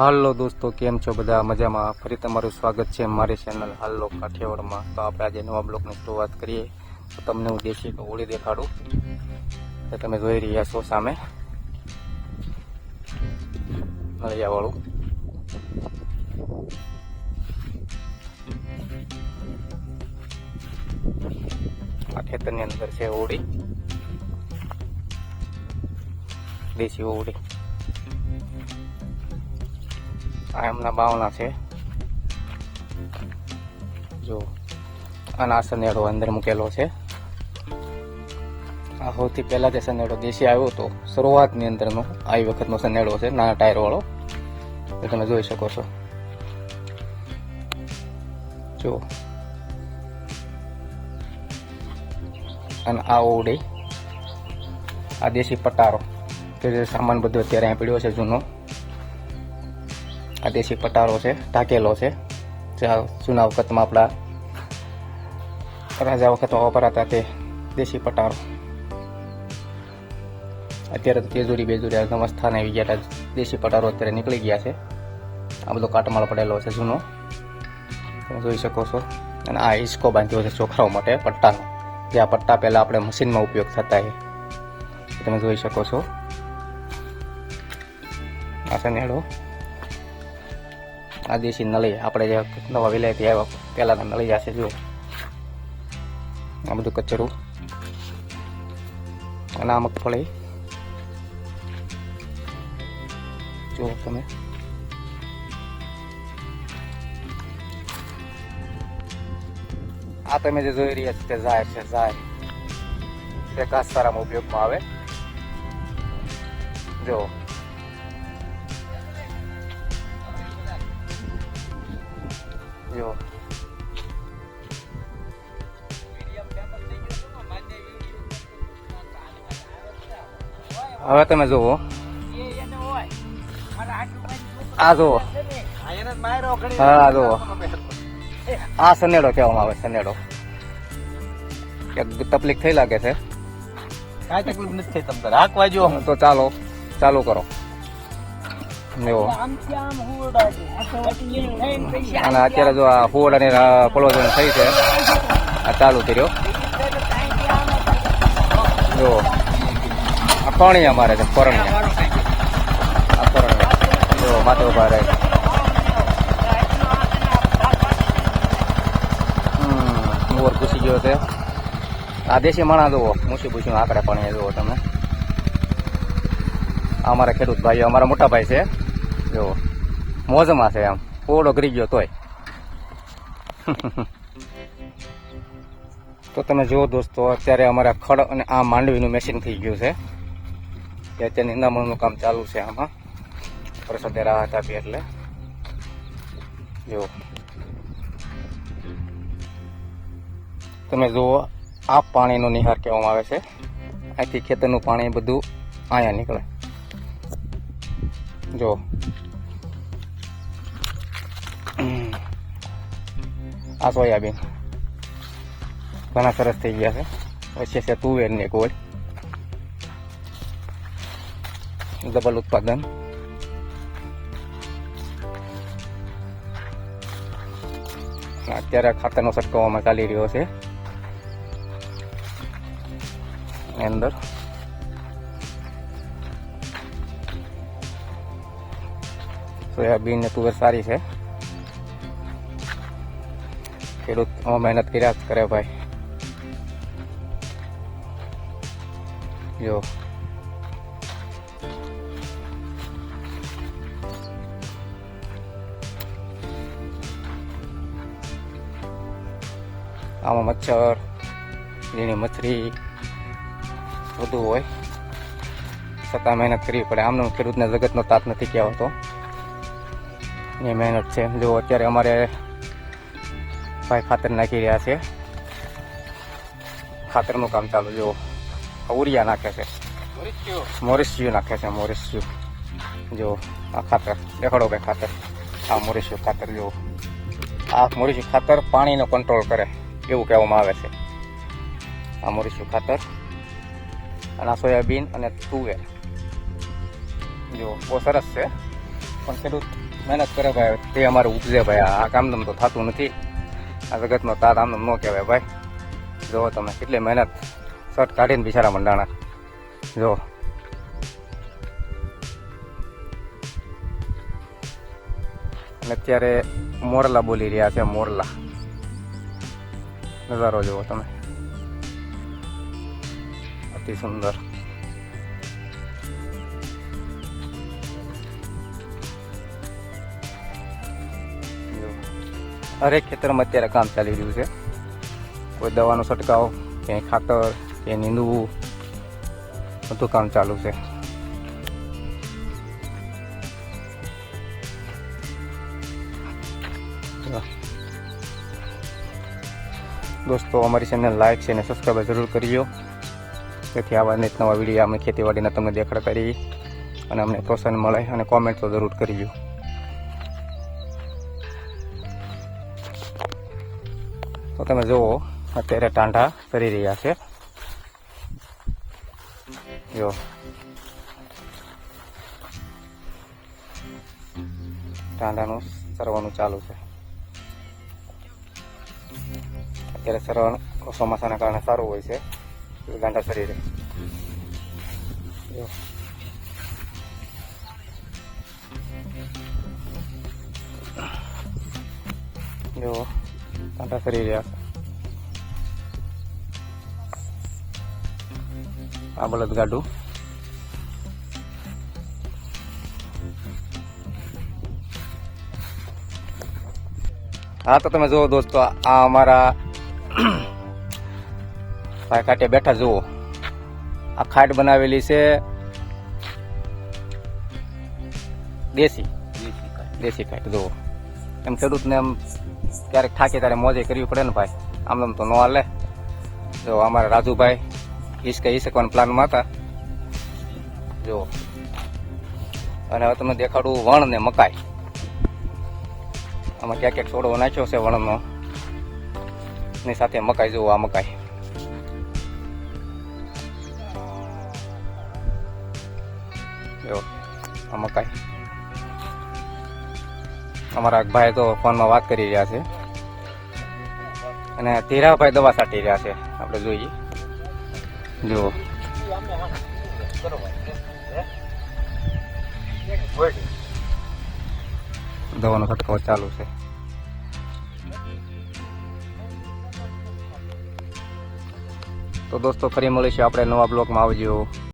હાલો દોસ્તો, કેમ છો બધા? મજામાં? ફરી તમારું સ્વાગત છે મારી ચેનલ હાલો કાઠિયાવાડમાં. તો આપણે આજે નવા બ્લોગની શરૂઆત કરીએ. તો તમને હું દેશી હોળી દેખાડું. તો તમે જોઈ રહ્યા છો સામે. નળિયા વાળું આ ખેતરની અંદર છે હોળી. દેશી હોળી. આ એમના બાવણા છે. જો આના આ સનેડો અંદર મૂકેલો છે. આ સૌથી પહેલા જે સનેડો દેશી આવ્યો હતો, શરૂઆતની અંદરનો, આ વખતનો સનેડો છે, નાના ટાયરવાળો. એ તમે જોઈ શકો છો. જો. અને આ ઓવડી, આ દેશી પટારો, કે જે સામાન બધો અત્યારે અહીં પડ્યો છે જૂનો આ દેશી પટારો છે, ઢાકેલો છે. જૂના વખતમાં આપણા રાજા વખતમાં વપરાતા તે દેશી પટારો. અત્યારે તો તેજુરી, બેજુરી આ સ્થાને આવી ગયા દેશી પટારો અત્યારે નીકળી ગયા છે. આ બધો કાટમાળ પડેલો છે જૂનો. તમે જોઈ શકો છો. અને આ હિસકો બાંધ્યો છે છોકરાઓ માટે, પટ્ટાનો. જે આ પટ્ટા પહેલાં આપણે મશીનમાં ઉપયોગ થતા એ. તમે જોઈ શકો છો. આ સનેડો આ દેશી નળી. આપણે જે નવા વિલાયતી આવ્યા પહેલાંના નળી જશે જો આ બધું કચરું. અને આ મગફળી જુઓ તમે. આ તમે જે જોઈ રહ્યા છો તે ઝાયર છે ઝાયર તે ઘાસચારામાં ઉપયોગમાં આવે. જો જો. હવે તમે જુઓ આ જુઓ હા જુઓ આ સનેડો કહેવામાં આવે સનેડો. તકલીફ થઈ લાગે છે. કાંઈ તકલીફ નથી થઈ તમ તારે જો. તો ચાલો ચાલુ કરો. એવો. અને અત્યારે જો આ ફૂડ અને કોલોજન થઈ છે, આ ચાલુ કર્યો. જો, આ પાણી અમારે છે, પરણિયા. જો, માથે ઊભા રહે. મોર ઘૂસી ગયો છે. આ દેશી માણા જુઓ મૂસી ભૂસી આકડા પાણી જુઓ તમે? અમારા ખેડૂત ભાઈઓ, અમારા મોટા ભાઈ છે. જો મોજમાં છે આમ. ઓળો ગરી ગયો તોય. તો તમે જુઓ દોસ્તો, અત્યારે અમારા ખડ અને આ માંડવીનું મેશિન થઈ ગયું છે. કે અત્યારે નિંદામણનું કામ ચાલુ છે આમાં. વરસાદે રાહત આપી એટલે. જો તમે જુઓ, આ પાણીનો નિહાર કહેવામાં આવે છે. અહીંથી ખેતરનું પાણી બધું અહીંયા નીકળે. જો. આ સોયાબીન ઘણા સરસ થઈ ગયા છે. પછી છે તુવેર ને ગોળ. ડબલ ઉત્પાદન. અત્યારે ખાતરનો છંટકાવમાં ચાલી રહ્યો છે. અંદર. સોયાબીન ને તુવેર સારી છે. ખેડૂત મહેનત કર્યા જ કરે ભાઈ. જો. આમાં મચ્છર લીણી મછરી બધું હોય. છતાં મહેનત કરવી પડે. આમનો ખેડૂતને જગતનો તાત નથી કહેવાતો. એની મહેનત છે. જો અત્યારે અમારે ભાઈ ખાતર નાખી રહ્યા છે. ખાતરનું કામ ચાલુ જો. ઉરિયા નાખે છે. મોરિસ્યુ નાખે છે મોરિસ્યુ જો આ ખાતર. દેખાડો ભાઈ ખાતર? આ મોરિસ્યુ ખાતર જો. આ મોરિસ્યુ ખાતર પાણીનો કંટ્રોલ કરે એવું કહેવામાં આવે છે. આ મોરિસ્યુ ખાતર અને આ સોયાબીન અને તુવેર. જો બહુ સરસ છે. પણ ખેડૂત મહેનત કરે ભાઈ. તે અમારે ઉપજે ભાઈ. આ કામધમ તો થતું નથી. આ જગતનો તાત આમદમ ન કહેવાય ભાઈ. જુઓ તમે કેટલી મહેનત શર્ટ કાઢીને બિચારા મંડાણા. જો. અને અત્યારે મોરલા બોલી રહ્યા છે, મોરલા. નજારો જુઓ તમે. અતિ સુંદર. હરેક ખેતરમાં અત્યારે કામ ચાલી રહ્યું છે. કોઈ દવાનો છંટકાવ, ક્યાંય ખાતર, ક્યાંય નીંદવું, બધું કામ ચાલુ છે. દોસ્તો, અમારી ચેનલ લાઈક છે અને સબસ્ક્રાઈબ જરૂર કરજો. તેથી આવા નિત નવા વીડિયો અમે ખેતીવાડીના તમને દેખાડ કરી. અને અમને પ્રોત્સાહન મળે અને કોમેન્ટ તો જરૂર કરજો. તમે જુઓ, અત્યારે ટાંડા કરી રહ્યા છે. જો. ટાંડાનું સરવાનું ચાલુ છે. અત્યારે સરવાનું ચોમાસાના કારણે સારું હોય છે. ગાંડા શરીરે. જો. જો. કાંટા આ બળદ ગાડું હા, તો તમે જુઓ દોસ્તો, આ અમારા ભાઈ કાંઠે બેઠા જુઓ. આ ખાટ બનાવેલી છે દેશી. દેશી ખાટ, જુઓ. એમ ખેડૂતને એમ ક્યારેક થાકે ત્યારે મોજે કરવી પડે ને ભાઈ. આમ તો ન હાલે. જો અમારા રાજુભાઈ ઈસકે ઈસકવાના પ્લાનમાં હતા. જો અને હવે તમને દેખાડું વણ ને મકાઈ. આમાં ક્યાંક ક્યાંક છોડવો નાખ્યો છે વણનો. ની સાથે મકાઈ, જુઓ આ મકાઈ. જો આ મકાઈ. અમારા ભાઈ તો ફોનમાં વાત કરી રહ્યા છે. અને ધીરાભાઈ દવા છાંટી રહ્યા છે. આપણે જોઈએ. જુઓ દવાનો છંટકાવ ચાલુ છે. તો દોસ્તો ફરી મળીશું. આપણે નવા બ્લોકમાં આવજો.